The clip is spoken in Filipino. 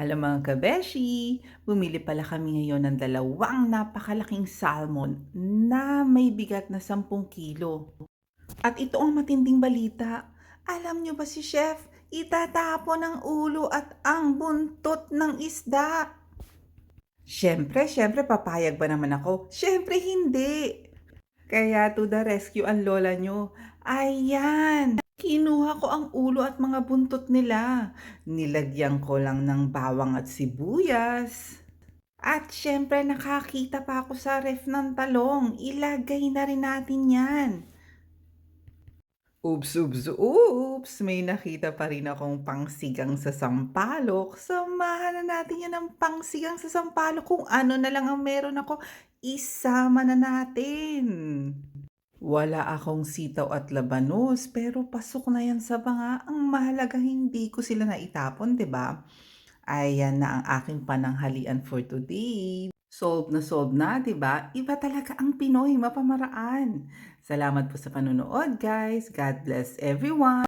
Hello mga kabeshi! Bumili pala kami ngayon ng dalawang napakalaking salmon na may bigat na 10 kilo. At ito ang matinding balita. Alam nyo ba si Chef, itatapon ang ulo at ang buntot ng isda. Siyempre, siyempre, papayag ba naman ako? Siyempre, hindi. Kaya to the rescue ang lola nyo. Ayan! Kinuha ko ang ulo at mga buntot nila. Nilagyan ko lang ng bawang at sibuyas. At syempre nakakita pa ako sa ref ng talong. Ilagay na rin natin yan. Oops, oops, oops. May nakita pa rin akong pangsigang sa sampalok. Samahan na natin yan ng pangsigang sa sampalok. Kung ano na lang ang meron ako, isama na natin. Wala akong sitaw at labanos, pero pasok na yan sa banga. Ang mahalaga hindi ko sila naitapon, 'di ba? Ayan na ang aking pananghalian for today. Solve na solve na, 'di ba? Iba talaga ang Pinoy, mapamaraan. Salamat po sa panonood, guys. God bless everyone.